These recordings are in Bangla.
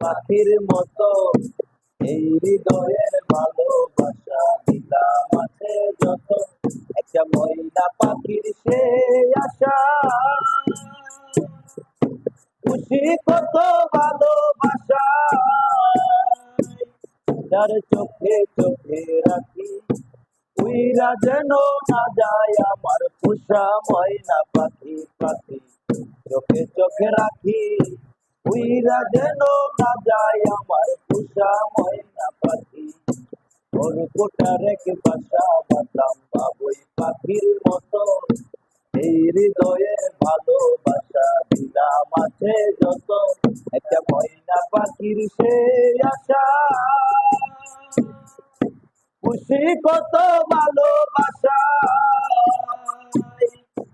পাখির মতো। এই হৃদয়ের ভালোবাসা দিলাম আছে যত। একটা ময়না পাখির সে আশা। খুশি কত ভালোবাসা। যার চোখে চোখে রাখি, উইরা যেন না যায় আমার পুষা ময়না পাখি। চোখে রাখি, উইরা যেন না যায় আমার পুষা ময়না পাখি। ওর কোটা রেখে বাসা বাতাম বাবুই পাখির মতো। এই হৃদয়ের ভালোবাসা দিলাম আছে যত। একটা ময়না পাখির সে আশা। খুশি কত ভালোবাসা।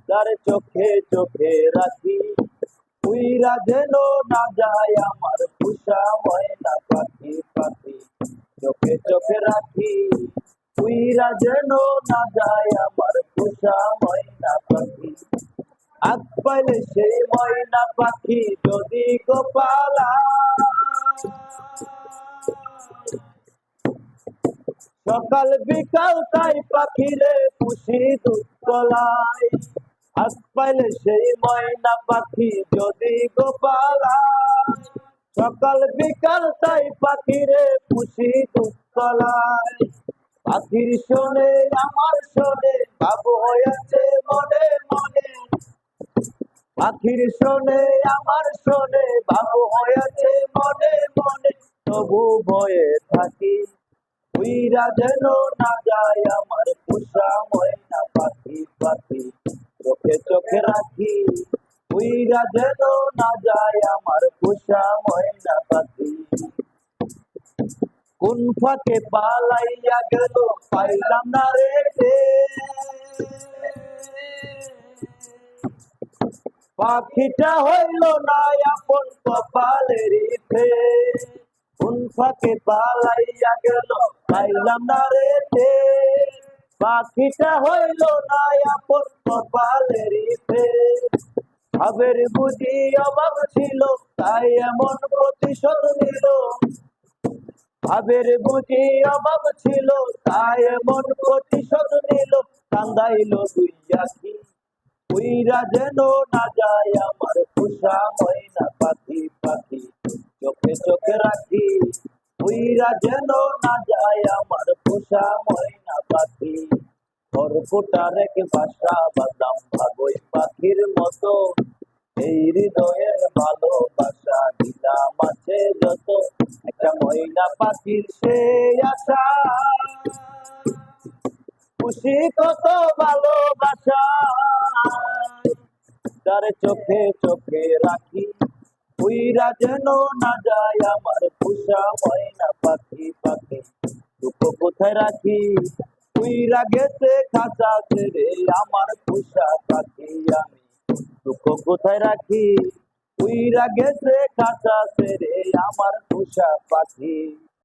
তার চোখে চোখে রাখি যেন না যায় আমার পুষা ময়না পাখি পাখি। চোখে চোখে রাখি যেন না যায় আমার পুষা ময়না পাখি। ময়না পাখি যদি গোপালা। সকাল বিকাল তাই পাখিরে পুষি দুধ সেই ময়না পাখি যদি গোপালাই সকাল বিকাল তাই পাখিরে দুধ কলাই পাখির শোনে, আমার শোনে, বাবু হয়েছে মনে মনে। পাখির শোনে, আমার শোনে, বাবু হয়েছে মনে মনে। তবু ভয়ে থাকি, উইরা যেন না যায় আমার রাখি। উইরা যেন না যায় আমার পোষা ময়না পাখি। কোন ফাঁকে পালাইয়া গেল, পাইলাম না রে পাখিটা হইল না আপন কপালেরই ফের কোন ফাঁকে পালাইয়া গেল, পাইলাম না রে। পাখিটা হইল না আপন কপালেরই ফের ভাবের বুঝি অভাব ছিল, তাই এমন প্রতিশোধ নিল। ভাবের বুঝি অভাব ছিল, তাই এমন প্রতিশোধ নিল। কান্দাইল দুই আখি উইরা যেন না যায় আমার পোষা ময়না পাখি পাখি চোখে চোখে রাখি। উইরা যেন না যায় আমার পোষা ময়না পাখি রেখে বাসা ভাগই পাখির মতো। এই হৃদয়ের ভালোবাসা দিলাম আছে যত, একটা ময়না পাখির সে আশা। খুশি কত ভালোবাসা, যার চোখে চোখে রাখি উইরা যেন না যায় আমার পুষা ময়না পাখি পাখি। দুঃখ কোথায় রাখি? উইরা গেছে খাঁচা ছেড়ে আমার পুষা পাখি আমি। দুঃখ কোথায় রাখি? উইরা গেছে খাঁচা ছেড়ে আমার পুষা পাখি।